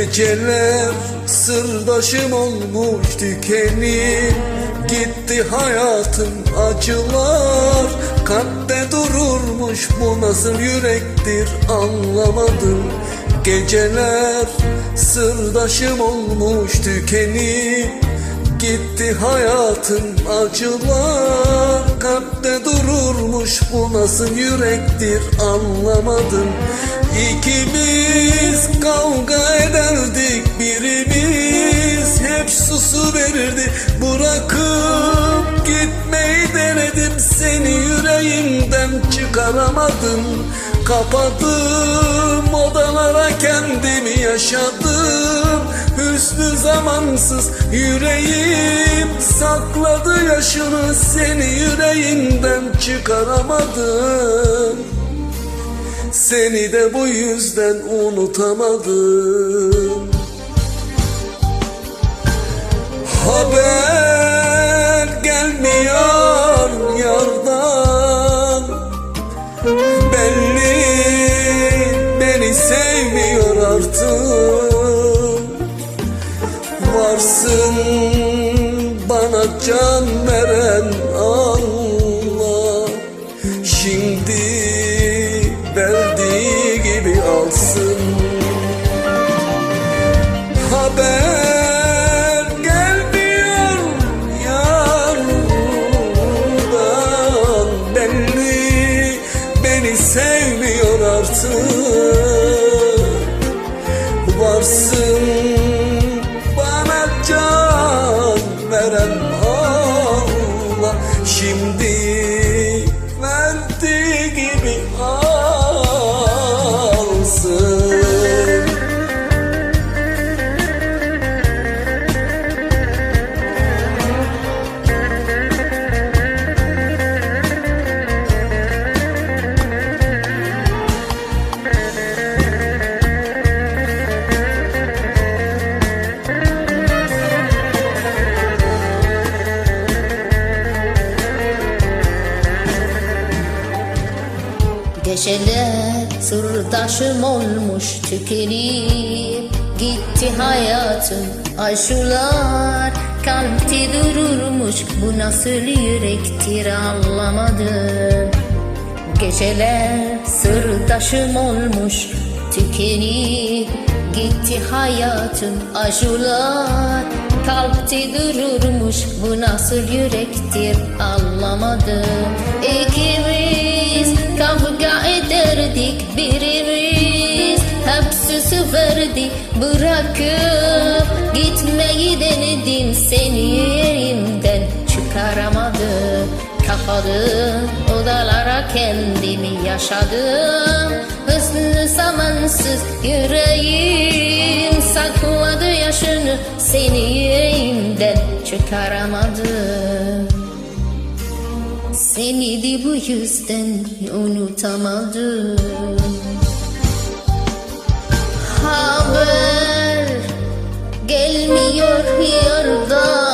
Geceler sırdaşım olmuş tükenip Gitti hayatım acılar. Kalpte dururmuş bu nasıl yürektir anlamadım. Geceler sırdaşım olmuş tükenip Gitti hayatım acılar Kalpte dururmuş bu nasıl yürektir anlamadım. İkimiz kavga ederdik birimiz Hep susu verirdi. Bırakıp gitmeyi denedim Seni yüreğimden çıkaramadım. Kapadım odalara kendimi yaşadım Hüsnü zamansız yüreğim sakladı yaşını Seni yüreğimden çıkaramadım. Seni de bu yüzden unutamadım Geceler sırdaşım olmuş tükenip Gitti hayatım. Aşular Kalpte dururmuş bu nasıl yürektir anlamadım. Geceler sırdaşım olmuş tükenip Gitti hayatım. Aşular Kalpte dururmuş bu nasıl yürektir anlamadım. İkimiz Hep süsü verdi bırakıp Gitmeyi denedim. Seni yerimden çıkaramadım. Kapalı odalara kendimi yaşadım. Hızlı zamansız yüreğim sakladı yaşını. Seni yüreğimden çıkaramadım. Seni de bu yüzden unutamadım yardan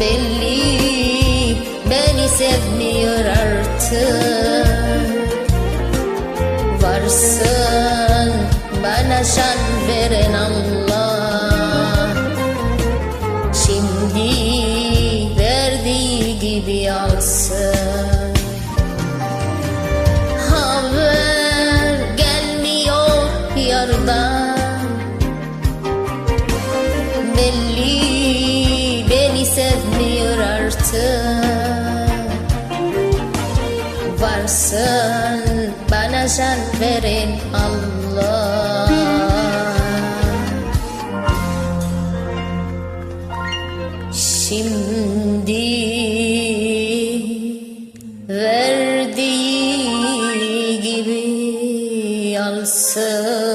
Belli. Beni sevmiyor artık. Varsın bana şan veren Allah. Şimdi verdiği gibi alsın. Haber gelmiyor yardan artık Varsın bana can veren Allah. Şimdi verdiği gibi alsın